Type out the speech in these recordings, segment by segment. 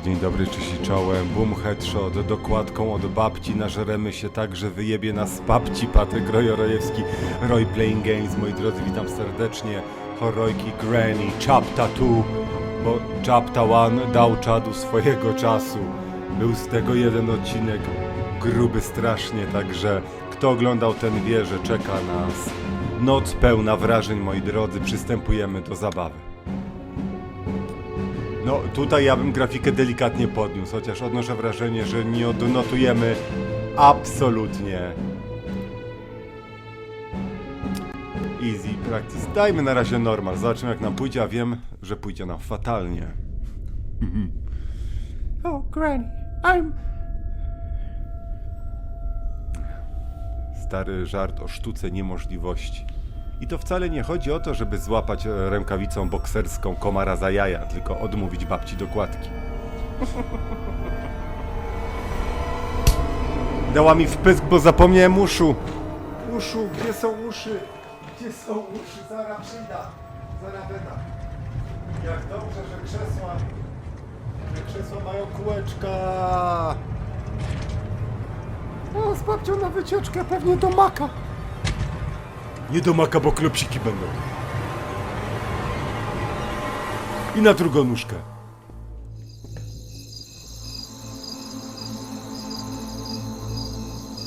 dzień dobry, czyści czołem. Boom headshot, dokładką od babci nażeremy się tak, że wyjebie nas babci. Patryk Rojorojewski, Roy Playing Games. Moi drodzy, witam serdecznie. Horojki Granny, Chapta 2, bo Chapta 1 dał czadu swojego czasu. Był z tego jeden odcinek gruby strasznie, także kto oglądał ten wie, że czeka nas noc pełna wrażeń, moi drodzy. Przystępujemy do zabawy. No tutaj ja bym grafikę delikatnie podniósł, chociaż odnoszę wrażenie, że nie odnotujemy absolutnie easy practice. Dajmy na razie normal, zobaczymy jak nam pójdzie, a wiem, że pójdzie nam fatalnie. oh, Granny, I'm... Stary żart o sztuce niemożliwości. I to wcale nie chodzi o to, żeby złapać e, rękawicą bokserską komara za jaja, tylko odmówić babci dokładki. Dała mi wpysk, bo zapomniałem uszu. Uszu, gdzie są uszy? Gdzie są uszy? Zaraz przyjdę. Zaraz będę. Jak dobrze, że krzesła... Że krzesła mają kółeczka. O, z babcią na wycieczkę, pewnie do maka. Nie do maka, bo klopsiki będą. I na drugą nóżkę.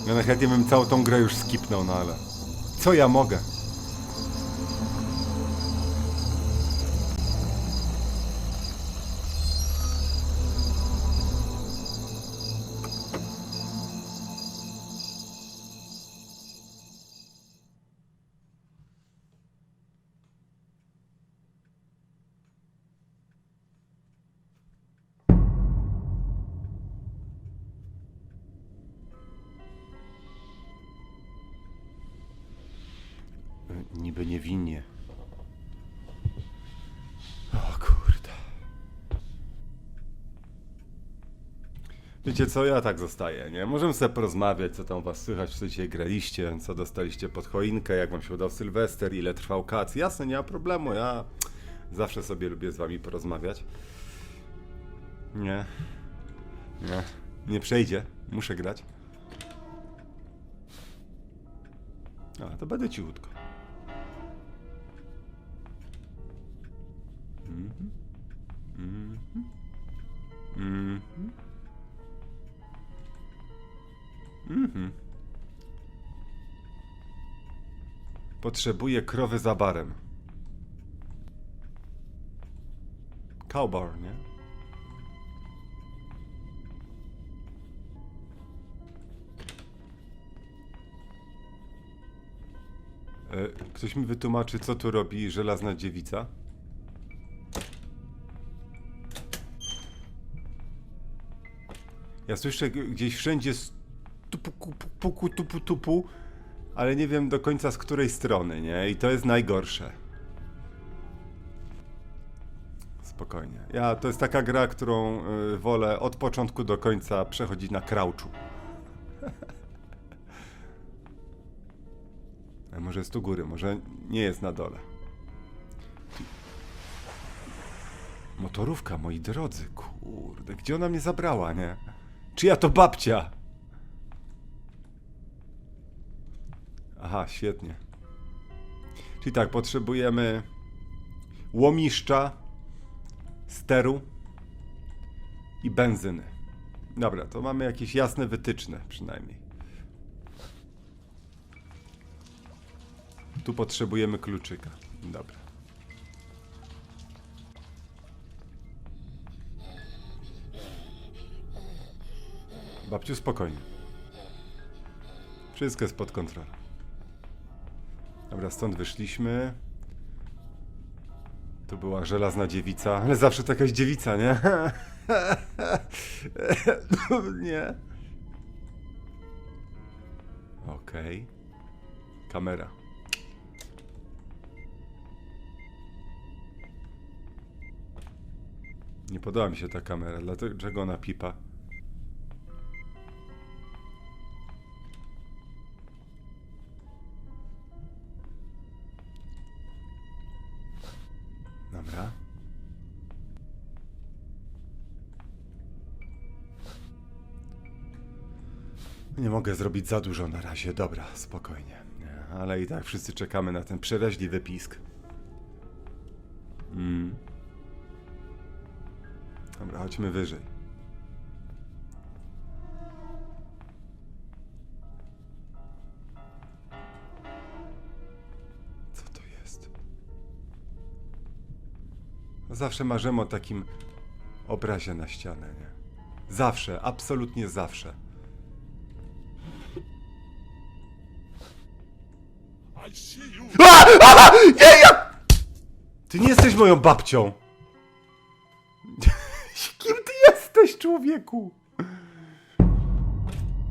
Ja na chętnie bym całą tą grę już skipnął, no ale... Co ja mogę? Wiecie co, ja tak zostaję, nie? Możemy sobie porozmawiać, co tam was słychać, co dzisiaj graliście, co dostaliście pod choinkę, jak wam się udał Sylwester, ile trwał kac. Jasne, nie ma problemu, ja zawsze sobie lubię z wami porozmawiać. Nie. Nie. Nie przejdzie. Muszę grać. A, to będę cichutko. Mhm. Potrzebuję krowy za barem. Cowbar, nie? E, Ktoś mi wytłumaczy, co tu robi żelazna dziewica? Ja słyszę gdzieś wszędzie s- tupu, puku, tupu, tupu, ale nie wiem do końca z której strony, nie? I to jest najgorsze. Spokojnie. Ja, to jest taka gra, którą y, wolę od początku do końca przechodzić na crouchu. A może jest tu góry, może nie jest na dole. Motorówka, moi drodzy, kurde, gdzie ona mnie zabrała, nie? Czy ja to babcia? Aha, świetnie. Czyli tak, potrzebujemy łomiszcza, steru i benzyny. Dobra, to mamy jakieś jasne wytyczne przynajmniej. Tu potrzebujemy kluczyka. Dobra. Babciu, spokojnie. Wszystko jest pod kontrolą. Dobra, stąd wyszliśmy. Tu była żelazna dziewica, ale zawsze to jakaś dziewica, nie? nie. Okej. Kamera. Nie podoba mi się ta kamera, dlaczego ona pipa? Mogę zrobić za dużo na razie, dobra, spokojnie. Nie, ale i tak wszyscy czekamy na ten przeraźliwy pisk. Mm. Dobra, chodźmy wyżej. Co to jest? Zawsze marzymy o takim obrazie na ścianę, nie? Zawsze, absolutnie zawsze. A! A! Nie, ja... Ty nie jesteś moją babcią! Kim ty jesteś, człowieku?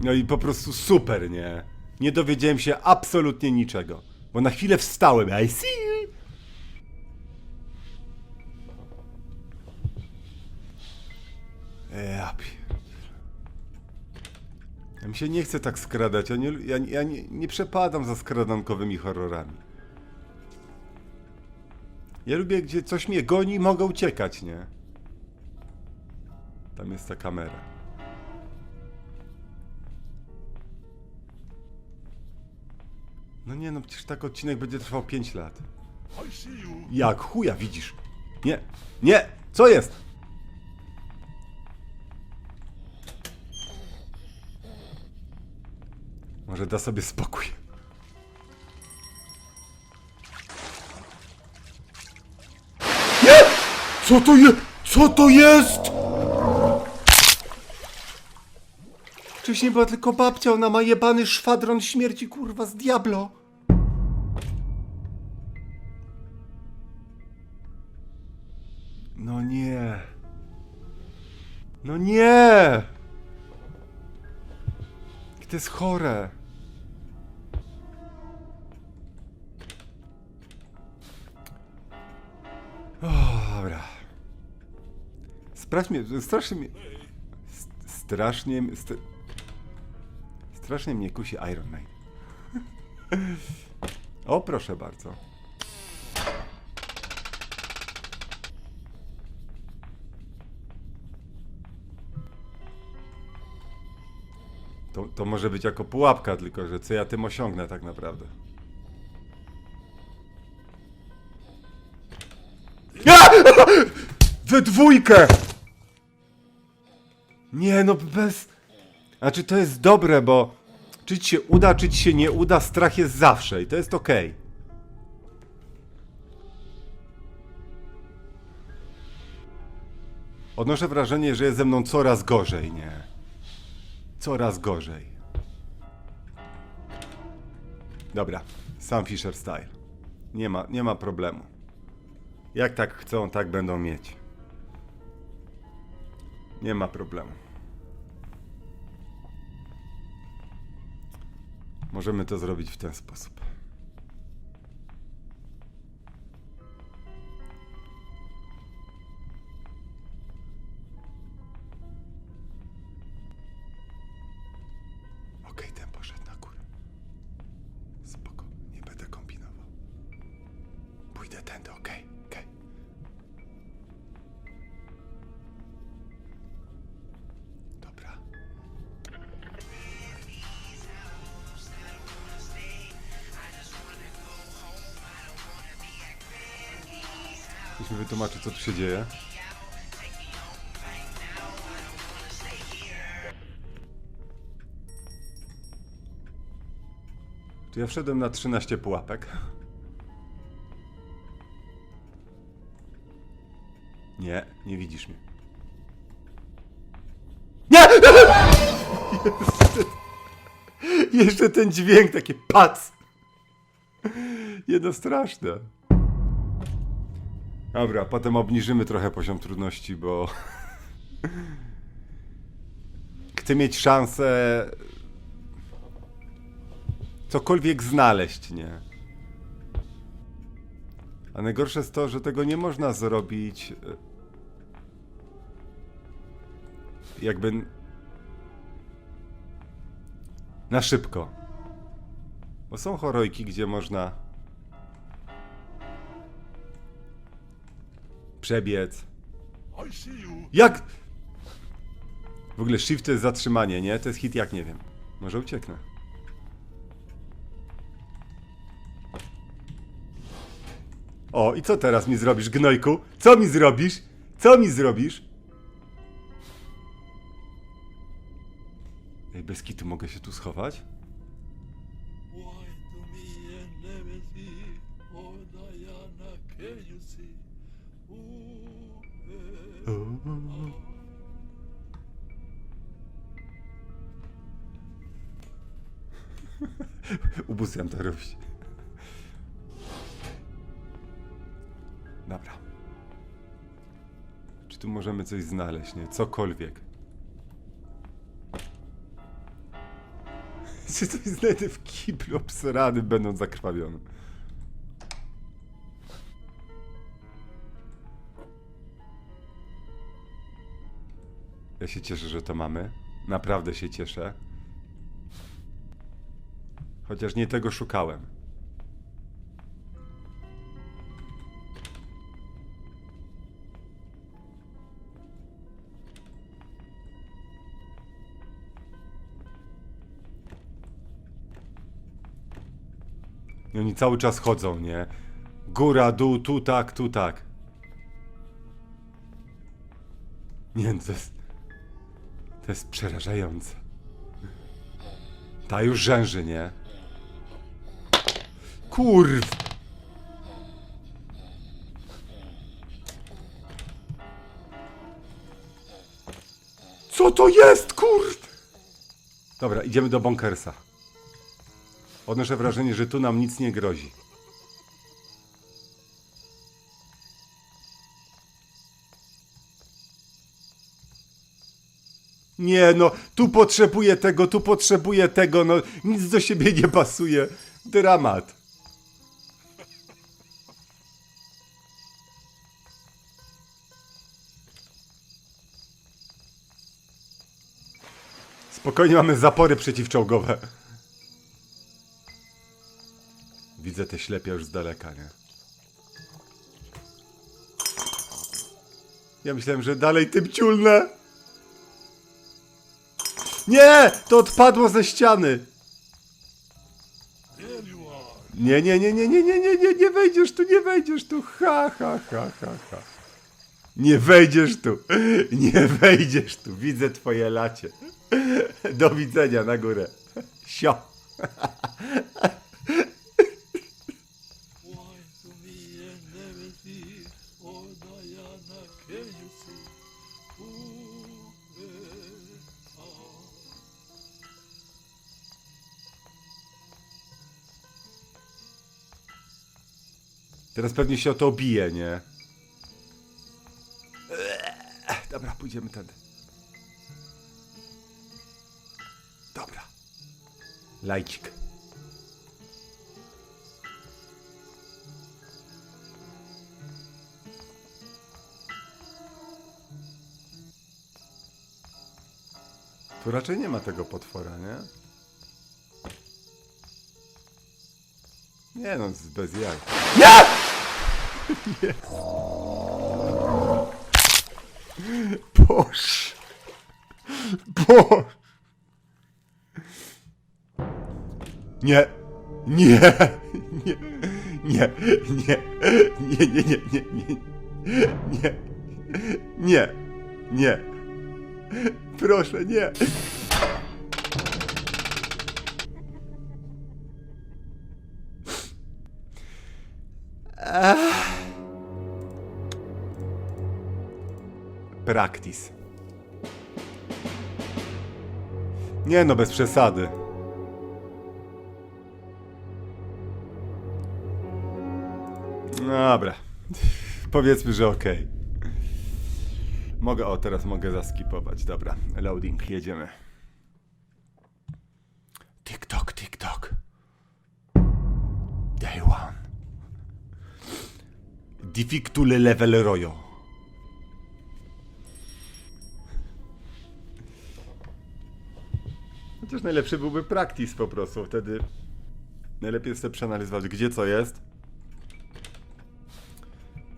No i po prostu super, nie? Nie dowiedziałem się absolutnie niczego. Bo na chwilę wstałem. I see ja mi się nie chce tak skradać. Ja nie, ja, ja nie, nie przepadam za skradankowymi horrorami. Ja lubię, gdzie coś mnie goni i mogę uciekać, nie? Tam jest ta kamera. No nie, no przecież tak odcinek będzie trwał 5 lat. Jak chuja widzisz? Nie, nie, co jest? Może da sobie spokój. Nie! Co to jest? Co to jest? Wcześniej była tylko babcia, ona ma jebany szwadron śmierci, kurwa, z Diablo. No nie. No nie! To jest chore. O, dobra. Sprawdź mnie, strasznie mnie... st- Strasznie... St strasznie mnie kusi Iron Man. O, proszę bardzo. To, to może być jako pułapka, tylko że co ja tym osiągnę tak naprawdę. We dwójkę! Nie no, bez... Znaczy to jest dobre, bo czy ci się uda, czy ci się nie uda, strach jest zawsze i to jest okej. Odnoszę wrażenie, że jest ze mną coraz gorzej, nie? Coraz gorzej. Dobra, sam Fisher Style. Nie ma, nie ma problemu. Jak tak chcą, tak będą mieć. Nie ma problemu. Możemy to zrobić w ten sposób. Będę tędy, okej, okej. Ktoś mi wytłumaczy, co tu się dzieje. Czy ja wszedłem na 13 pułapek? Nie, nie widzisz mnie. Nie! Jeszcze, ten dźwięk, takie pac! Jedno straszne. Dobra, potem obniżymy trochę poziom trudności, bo... Chcę mieć szansę cokolwiek znaleźć, nie? A najgorsze jest to, że tego nie można zrobić e, jakby na szybko. Bo są horojki, gdzie można przebiec. Jak? W ogóle shift to jest zatrzymanie, nie? To jest hit jak nie wiem. Może ucieknę. O, i co teraz mi zrobisz, gnojku? Co mi zrobisz? Co mi zrobisz? Ej, bez kitu mogę się tu schować? Ubóstwiam to robić. Dobra. Czy tu możemy coś znaleźć, nie? Cokolwiek. Czy coś znajdę w kiblu obsrany, będąc zakrwawionym? Ja się cieszę, że to mamy. Naprawdę się cieszę. Chociaż nie tego szukałem. I oni cały czas chodzą, nie? Góra, dół, tu tak, tu tak. Nie, no to jest... To jest przerażające. Ta już rzęży, nie? Kurw! Co to jest, kurw? Dobra, idziemy do Bonkersa. Odnoszę wrażenie, że tu nam nic nie grozi. Nie no, tu potrzebuję tego, tu potrzebuję tego, no nic do siebie nie pasuje. Dramat. Spokojnie mamy zapory przeciwczołgowe. Widzę te ślepia już z daleka, nie? Ja myślałem, że dalej tym ciulnę. Nie! To odpadło ze ściany! Nie, nie, nie, nie, nie, nie, nie, nie, nie wejdziesz tu, nie wejdziesz tu. Ha, ha, ha, ha, ha. Nie wejdziesz tu. Nie wejdziesz tu. Widzę twoje lacie. Do widzenia na górę. Sio. Teraz pewnie się o to bije, nie? Dobra, pójdziemy tędy. Dobra. Lajcik. Tu raczej nie ma tego potwora, nie? Nie no, z- bez jaj. Nie! Boż. Boż. Nie. Nie. Nie. Nie. Nie. Nie, nie, nie, nie, nie. Nie. Nie. Nie. Proszę, nie. Practice. Nie no, bez przesady. Dobra. Powiedzmy, że ok. Mogę, o teraz mogę zaskipować. Dobra, loading, jedziemy. TikTok, TikTok. Day one. Difficile level royo. Chociaż najlepszy byłby practice po prostu, wtedy najlepiej jest sobie przeanalizować, gdzie co jest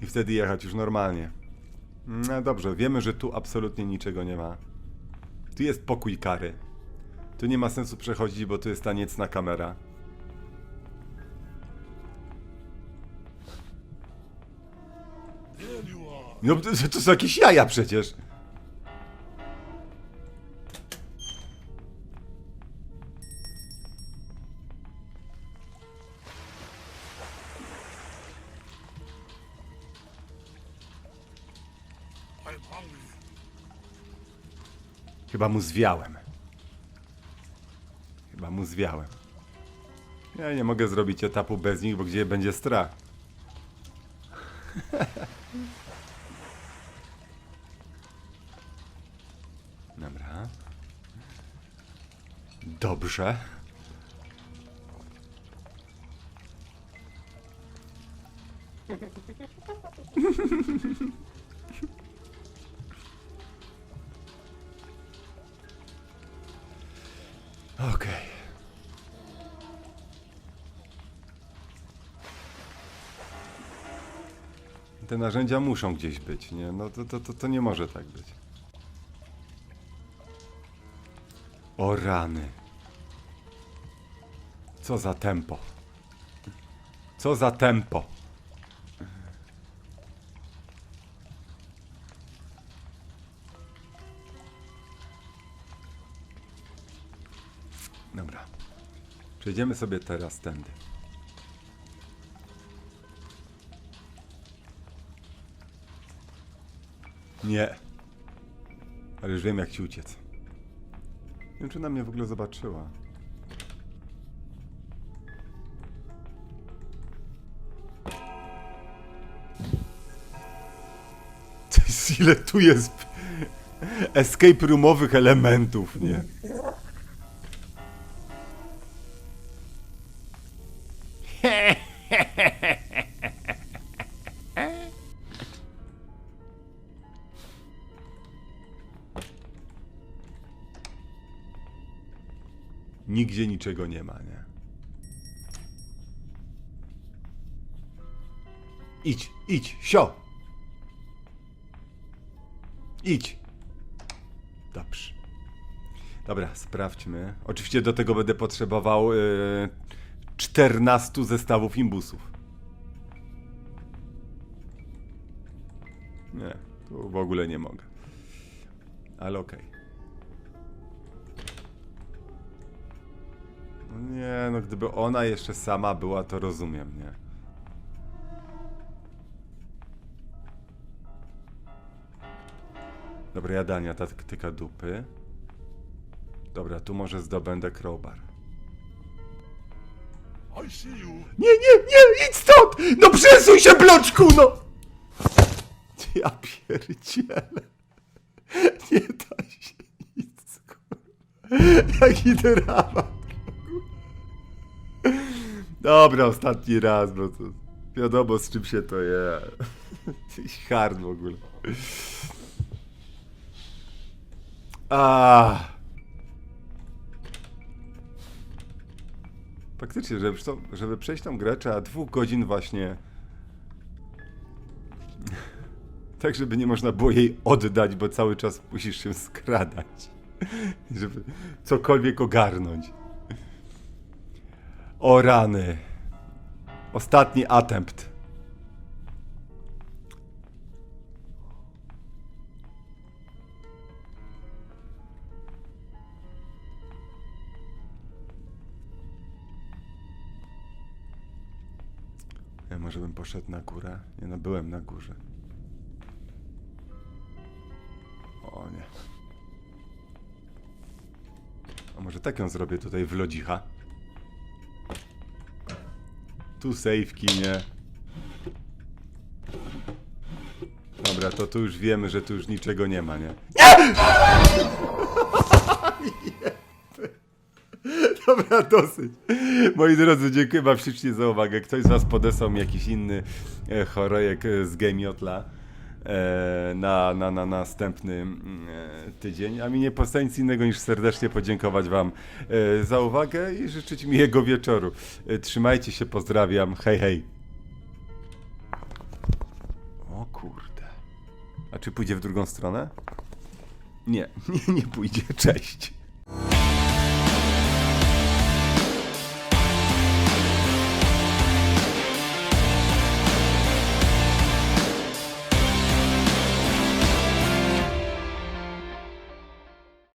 i wtedy jechać już normalnie. No dobrze, wiemy, że tu absolutnie niczego nie ma. Tu jest pokój kary. Tu nie ma sensu przechodzić, bo tu jest ta niecna kamera. No to, to są jakieś jaja przecież. Chyba mu zwiałem. Chyba mu zwiałem. Ja nie mogę zrobić etapu bez nich, bo gdzie będzie strach? Dobra. Dobrze. Te narzędzia muszą gdzieś być, nie? No to, to, to, to nie może tak być. O rany. Co za tempo. Co za tempo. Dobra. Przejdziemy sobie teraz tędy. Nie. Ale już wiem jak ci uciec. Nie wiem czy na mnie w ogóle zobaczyła. Ile tu jest escape roomowych elementów, nie? Nigdzie niczego nie ma, nie? Idź, idź, sio! Idź! Dobrze. Dobra, sprawdźmy. Oczywiście do tego będę potrzebował yy, 14 zestawów imbusów. Nie, tu w ogóle nie mogę. Ale okej. No nie, no gdyby ona jeszcze sama była, to rozumiem, nie? Dobra, jadania, taktyka dupy. Dobra, tu może zdobędę crowbar. Nie, nie, nie, idź stąd! No przesuń się, bloczku, no! Ja pierdzielę. Nie da się nic, kurwa. Jaki dramat. Dobra, ostatni raz, bo to wiadomo z czym się to je. Hard w ogóle. A. Faktycznie, żeby, żeby przejść tą grę trzeba dwóch godzin właśnie tak, żeby nie można było jej oddać, bo cały czas musisz się skradać. Żeby cokolwiek ogarnąć. O rany. Ostatni attempt. Ja może bym poszedł na górę? Nie no, byłem na górze. O nie. A może tak ją zrobię tutaj w lodzicha? Tu safeki, nie? Dobra, to tu już wiemy, że tu już niczego nie ma, nie? Nie! Dobra, dosyć. Moi drodzy, dziękuję wam ślicznie za uwagę. Ktoś z was podesłał mi jakiś inny e, chorojek e, z Gamiotla e, na, na, na następny mm, e, tydzień, a mi nie pozostaje nic innego niż serdecznie podziękować wam e, za uwagę i życzyć miłego wieczoru. E, trzymajcie się, pozdrawiam. Hej, hej. O kurde. A czy pójdzie w drugą stronę? Nie, nie, nie pójdzie. Cześć.